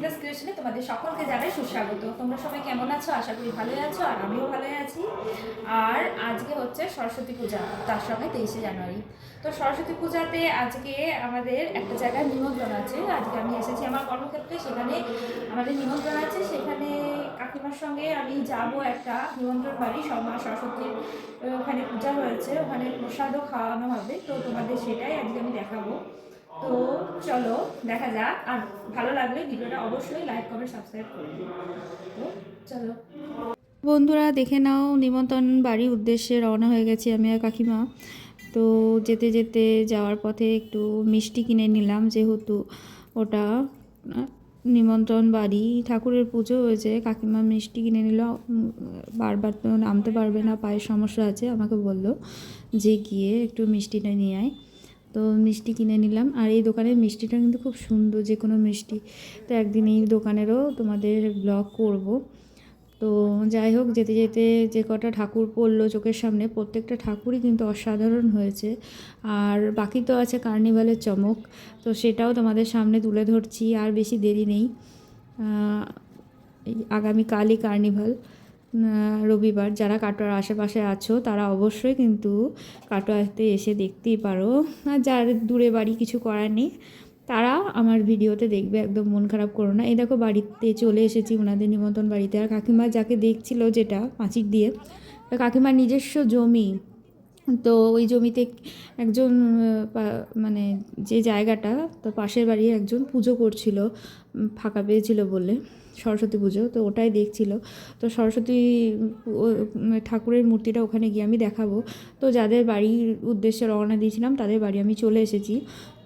অঙ্কিতাস ক্রিয়েশনে তোমাদের সকলকে জানাই সুস্বাগত। তোমরা সবাই কেমন আছো? আশা করি ভালোই আছো, আর আমিও ভালোই আছি। আর আজকে হচ্ছে সরস্বতী পূজা, তার সঙ্গে তেইশে জানুয়ারি। তো সরস্বতী পূজাতে আজকে আমাদের একটা জায়গায় নিমন্ত্রণ আছে। আজকে আমি এসেছি আমার কর্মক্ষেত্রে, সেখানে আমাদের নিমন্ত্রণ আছে। সেখানে কাকিমার সঙ্গে আমি যাব একটা নিমন্ত্রণ বাড়ি মা সরস্বতীর ওখানে পূজা হয়েছে। ওখানে প্রসাদও খাওয়ানো হবে। তো তোমাদের সেটাই আজকে আমি দেখাবো। তো চলো, দেখা যাক। আর ভালো লাগলে ভিডিওটা অবশ্যই লাইক কমেন্ট সাবস্ক্রাইব করে দিও। তো চলো। বন্ধুরা, দেখে নাও, নিমন্ত্রণ বাড়ির উদ্দেশ্যে রওনা হয়ে গেছি আমি আর কাকিমা। তো যেতে যেতে যাওয়ার পথে একটু মিষ্টি কিনে নিলাম, যেহেতু ওটা নিমন্ত্রণ বাড়ি। ঠাকুরের পুজো হয়েছে, কাকিমা মিষ্টি কিনে নিল। বারবার তো নামতে পারবে না, পায়ের সমস্যা আছে, আমাকে বলল যে গিয়ে একটু মিষ্টিটা নিয়ে আয়। তো মিষ্টি কিনে নিলাম। আর এই দোকানের মিষ্টিটা কিন্তু খুব সুন্দর যে কোনো মিষ্টি। তো একদিন এই দোকানেরও তোমাদের ব্লগ করব। তো যাই হোক, যেতে যেতে যে কটা ঠাকুর পড়ল চোখের সামনে, প্রত্যেকটা ঠাকুরই কিন্তু অসাধারণ হয়েছে। আর বাকি তো আছে কার্নিভালের চমক, তো সেটাও তোমাদের সামনে তুলে ধরছি, আর বেশি দেরি নেই। আগামীকালই কার্নিভাল। রবিবার যারা কাটোয়ার আশেপাশে আছো, তারা অবশ্যই কিন্তু কাটোয়াতে এসে দেখতেই পারো। আর যার দূরে বাড়ি কিছু করার নেই, তারা আমার ভিডিওতে দেখবে, একদম মন খারাপ করো না। এই দেখো, বাড়িতে চলে এসেছি ওনাদের নিমন্ত্রণ বাড়িতে। আর কাকিমা যাকে দেখছিল যেটা পাঁচির দিয়ে কাকিমার নিজস্ব জমি তো ওই জমিতে একজন মানে যে জায়গাটা তো পাশের বাড়ি একজন পুজো করছিল ফাঁকা পেয়েছিল বলে সরস্বতী পুজো তো ওটাই দেখছিল। তো সরস্বতী ঠাকুরের মূর্তিটা ওখানে গিয়ে আমি দেখাবো। তো যাদের বাড়ির উদ্দেশ্যে রওনা দিয়েছিলাম তাদের বাড়ি আমি চলে এসেছি।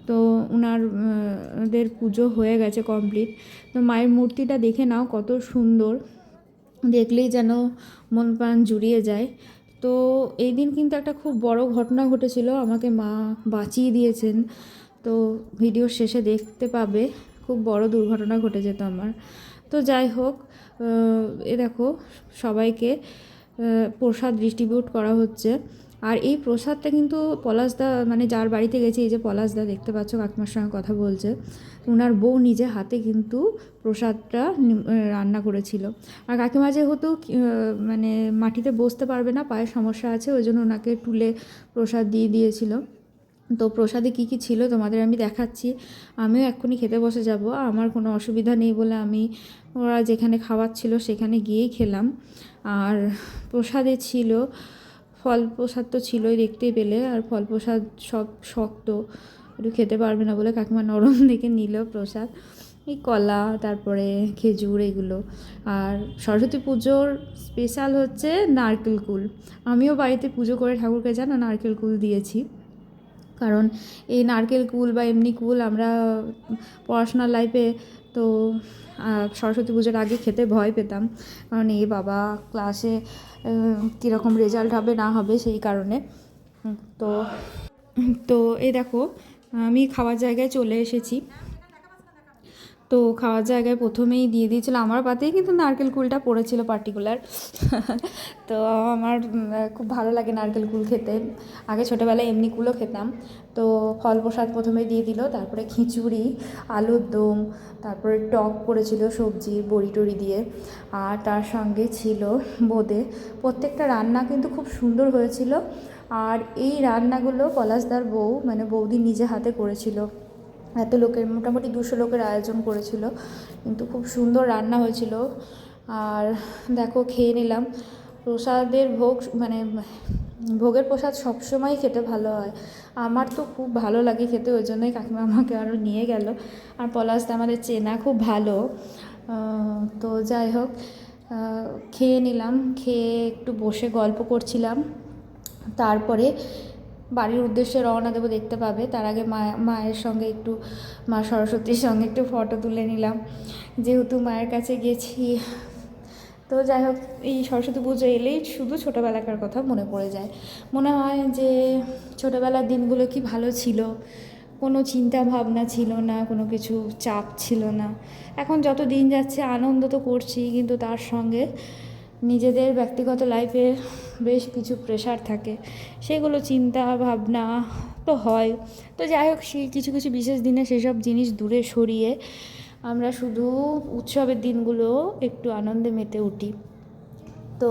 তো ওনার আহ, দের পুজো হয়ে গেছে কমপ্লিট। তো মায়ের মূর্তিটা দেখে নাও কত সুন্দর। দেখলেই যেন মন প্রাণ জুড়িয়ে যায়। তো এই দিন কিন্তু একটা খুব বড় ঘটনা ঘটেছিল, আমাকে মা বাঁচিয়ে দিয়েছেন। তো ভিডিওর শেষে দেখতে পাবে, খুব বড় দুর্ঘটনা ঘটে যেত আমার। তো যাই হোক এ দেখো, সবাইকে প্রসাদ ডিস্ট্রিবিউট করা হচ্ছে। আর এই প্রসাদটা কিন্তু পলাশদা মানে যার বাড়িতে গেছি, এই যে পলাশদা দেখতে পাচ্ছ, কাকিমার সঙ্গে কথা বলছে ওনার বউ নিজে হাতে কিন্তু প্রসাদটা রান্না করেছিল। আর কাকিমা যেহেতু মানে মাটিতে বসতে পারবে না পায়ের সমস্যা আছে, ওই জন্য ওনাকে টুলে প্রসাদ দিয়ে দিয়েছিল। তো প্রসাদে কী কী ছিল তোমাদের আমি দেখাচ্ছি, আমিও এক্ষুনি খেতে বসে যাব, আমার কোনো অসুবিধা নেই বলে আমি ওরা যেখানে খাওয়াচ্ছিল সেখানে গিয়েই খেলাম। আর প্রসাদে ছিল ফল প্রসাদ তো ছিলই দেখতেই পেলে, আর ফল প্রসাদ সব শক্ত। একটু খেতে পারবে না বলে কাকিমা নরম দেখে নিল প্রসাদ। এই কলা, তারপরে খেজুর এগুলো। আর সরস্বতী পুজোর স্পেশাল হচ্ছে নারকেল কুল। আমিও বাড়িতে পুজো করে ঠাকুরকে জানো নারকেল কুল দিয়েছি। কারণ এই নারকেল কুল বা এমনি কুল আমরা পড়াশোনার লাইফে তো সরস্বতী পুজোর আগে খেতে ভয় পেতাম। কারণ এই বাবা ক্লাসে কীরকম রেজাল্ট হবে, না হবে সেই কারণে। তো তো এই দেখো, আমি খাওয়ার জায়গায় চলে এসেছি। তো খাওয়ার জায়গায় প্রথমেই দিয়ে দিয়েছিল আমার পাতেই, কিন্তু নারকেল কুলটা পড়েছিল পার্টিকুলার তো আমার খুব ভালো লাগে নারকেল কুল খেতে। আগে ছোটোবেলায় এমনি কুলও খেতাম। তো ফল প্রসাদ প্রথমে দিয়ে দিল, তারপরে খিচুড়ি, আলুর দম, তারপরে টক করেছিল সবজি, বড়ি টড়ি দিয়ে। আর তার সঙ্গে ছিল বোঁদে। প্রত্যেকটা রান্না কিন্তু খুব সুন্দর হয়েছিল। আর এই রান্নাগুলো পলাশদার বউ মানে বৌদি নিজে হাতে করেছিল। এত লোকের, মোটামুটি দুশো লোকের আয়োজন করেছিল। কিন্তু খুব সুন্দর রান্না হয়েছিল। আর দেখো, খেয়ে নিলাম। প্রসাদের ভোগ মানে ভোগের প্রসাদ সবসময় খেতে ভালো হয়। আমার তো খুব ভালো লাগে খেতে, ওই জন্যই কাকিমা আমাকে আরও নিয়ে গেল। আর পলাশদা আমাদের চেনা, খুব ভালো। তো যাই হোক খেয়ে নিলাম। খেয়ে একটু বসে গল্প করছিলাম। তারপরে বাড়ির উদ্দেশ্যে রওনা দেবো, দেখতে পাবে। তার আগে মা, মায়ের সঙ্গে একটু, মা সরস্বতীর সঙ্গে একটু ফটো তুলে নিলাম। যেহেতু মায়ের কাছে গেছি, তো যাই হোক, এই সরস্বতী পুজো এলেই শুধু ছোটোবেলাকার কথা মনে পড়ে যায়। মনে হয় যে ছোটোবেলার দিনগুলো কি ভালো ছিল? কোনো চিন্তা ভাবনা ছিল না, কোনো কিছু চাপ ছিল না। এখন যত দিন যাচ্ছে, আনন্দ তো করছি, কিন্তু তার সঙ্গে নিজেদের ব্যক্তিগত লাইফে বেশ কিছু প্রেশার থাকে। সেগুলো চিন্তা, ভাবনা তো হয়। তো যাই হোক, সেই কিছু কিছু বিশেষ দিনে সেসব জিনিস দূরে সরিয়ে আমরা শুধু উৎসবের দিনগুলো একটু আনন্দে মেতে উঠি। তো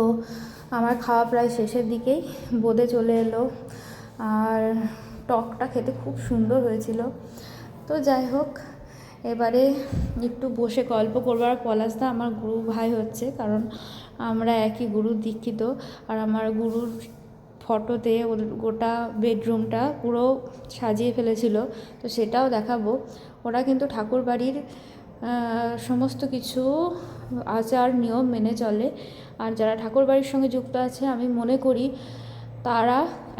আমার খাওয়া প্রায় শেষের দিকেই বোঁদে চলে এলো। আর টকটা খেতে খুব সুন্দর হয়েছিল। তো যাই হোক এবারে একটু বসে গল্প করবার পলাশদা আমার গুরু ভাই হচ্ছে, কারণ আমরা একই গুরুর দীক্ষিত। আর আমার গুরুর ফটোতে ওর গোটা বেডরুমটা পুরো সাজিয়ে ফেলেছিল, তো সেটাও দেখাবো। ওরা কিন্তু ঠাকুর বাড়ির সমস্ত কিছু আচার, নিয়ম মেনে চলে। আর যারা ঠাকুর বাড়ির সঙ্গে যুক্ত আছে, আমি মনে করি তারা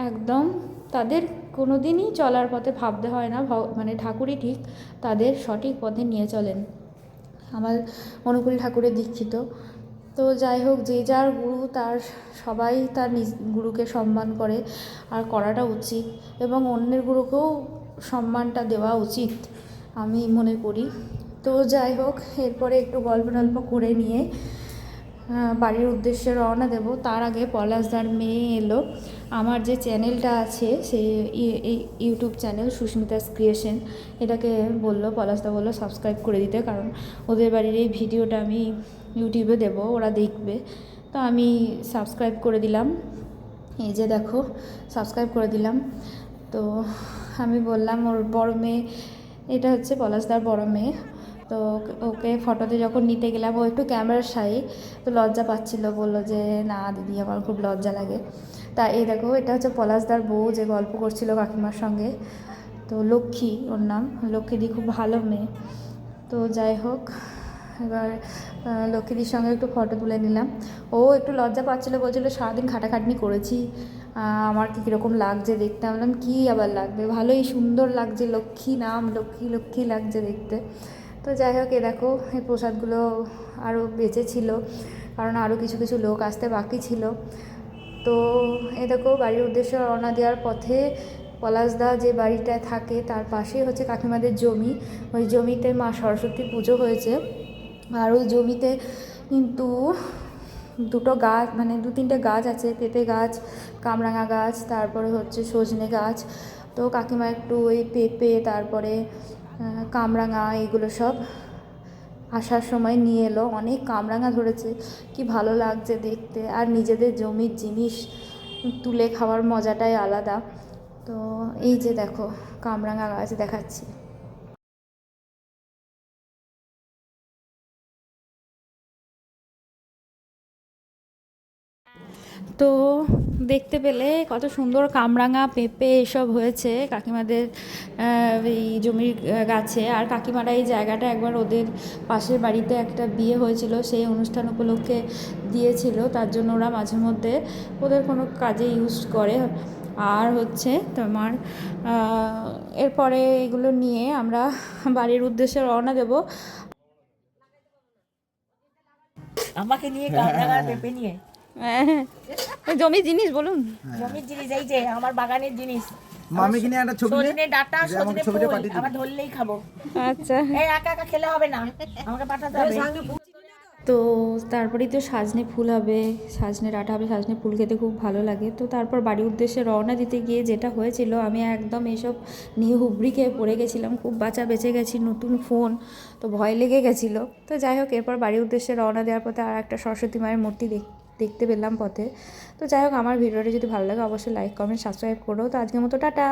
একদম তাদের কোনো দিনই চলার পথে ভাবতে হয় না মানে ঠাকুরই ঠিক তাদের সঠিক পথে নিয়ে চলেন। আমার অনুকূল ঠাকুরের দীক্ষিত। তো যাই হোক, যে যার গুরু তার সবাই তার নিজ গুরুকে সম্মান করে আর করাটা উচিত এবং অন্যের গুরুকেও সম্মানটা দেওয়া উচিত আমি মনে করি। তো যাই হোক, এরপরে একটু গল্প টল্প করে নিয়ে বাড়ির উদ্দেশ্যে রওনা দেব। তার আগে পলাশদার মেয়ে এলো। আমার যে চ্যানেলটা আছে, সেই ইউটিউব চ্যানেল সুস্মিতাস ক্রিয়েশন, এটাকে বলল, পলাশদা বলল সাবস্ক্রাইব করে দিতে, কারণ ওদের বাড়ির এই ভিডিওটা আমি ইউটিউবে দেব, ওরা দেখবে। তো আমি সাবস্ক্রাইব করে দিলাম। এই যে দেখো সাবস্ক্রাইব করে দিলাম। তো আমি বললাম, ওর বড় মেয়ে, এটা হচ্ছে পলাশদার বড় মেয়ে। তো ওকে ফটোতে যখন নিতে গেলাম, ও একটু ক্যামেরার সাই তো লজ্জা পাচ্ছিল, বলল যে, না, দিদি, আমার খুব লজ্জা লাগে। তা এই দেখো, এটা হচ্ছে পলাশদার বউ যে গল্প করছিল কাকিমার সঙ্গে। তো লক্ষ্মী, ওর নাম। লক্ষ্মীদি খুব ভালো মেয়ে। তো যাই হোক, এবার লক্ষ্মীদির সঙ্গে একটু ফটো তুলে নিলাম। ও একটু লজ্জা পাচ্ছিলো, বলছিলো, সারাদিন খাটাখাটনি করেছি। আমার কি কীরকম লাগছে দেখতে? বললাম, কী আবার লাগবে? ভালোই সুন্দর লাগছে। লক্ষ্মী নাম, লক্ষ্মী লক্ষ্মী লাগছে দেখতে। তো যাই হোক, এ দেখো, এই প্রসাদগুলো আরও বেঁচে ছিল। কারণ আরও কিছু কিছু লোক আসতে বাকি ছিল। তো এ দেখো বাড়ির উদ্দেশ্যে রওনা দেওয়ার পথে পলাশদা যে বাড়িটায় থাকে, তার পাশেই হচ্ছে কাকিমাদের জমি। ওই জমিতে মা সরস্বতী পুজো হয়েছে। আর ওই জমিতে কিন্তু দুটো গাছ মানে দু তিনটে গাছ আছে, পেঁপে গাছ, কামরাঙা গাছ, তারপরে হচ্ছে সজনে গাছ। তো কাকিমা একটু ওই পেঁপে, তারপরে কামরাঙা, এগুলো সব আসার সময় নিয়ে এলো। অনেক কামরাঙা ধরেছে। কি ভালো লাগছে দেখতে। আর নিজেদের জমির জিনিস তুলে খাওয়ার মজাটাই আলাদা। তো এই যে দেখো, কামরাঙা গাছ দেখাচ্ছি। তো দেখতে পেলে কত সুন্দর কামরাঙা, পেঁপে এসব হয়েছে কাকিমাদের এই জমির গাছে। আর কাকিমারা এই জায়গাটা একবার ওদের পাশের বাড়িতে একটা বিয়ে হয়েছিল, সেই অনুষ্ঠান উপলক্ষে দিয়েছিল। তার জন্য ওরা মাঝে মধ্যে ওদের কোনো কাজে ইউজ করে। আর হচ্ছে তোমার এরপরে এগুলো নিয়ে আমরা বাড়ির উদ্দেশ্যে রওনা দেব। আমাকে নিয়ে কামরাঙা পেঁপে নিয়ে। জমির জিনিস বলুন। জমির জিনিস এই যে আমার বাগানের জিনিস। মামি কিনে একটা ছবি সজনে ডাটা সজনে ফুল। আবার ধরলেই খাব। আচ্ছা। এই একা একা খেলে হবে না আমাকে পাঠাতে হবে। তো তারপরেই তো সাজনে ফুল হবে সাজনে ডাঁটা হবে সাজনে ফুল খেতে খুব ভালো লাগে। তো তারপর বাড়ির উদ্দেশ্যে রওনা দিতে গিয়ে যেটা হয়েছিল আমি একদম এসব নিয়ে হুবড়ি খেয়ে পড়ে গেছিলাম খুব বাঁচা বেঁচে গেছি নতুন ফোন তো ভয় লেগে গেছিল। তো যাই হোক এরপর বাড়ির উদ্দেশ্যে রওনা দেওয়ার পথে আর একটা সরস্বতী মায়ের মূর্তি দেখ দেখতে পেলাম পথে। তো যাই হোক, আমার ভিডিওটা যদি ভালো লাগে, অবশ্যই লাইক কমেন্ট সাবস্ক্রাইব করো। তো আজকের মতো, টাটা!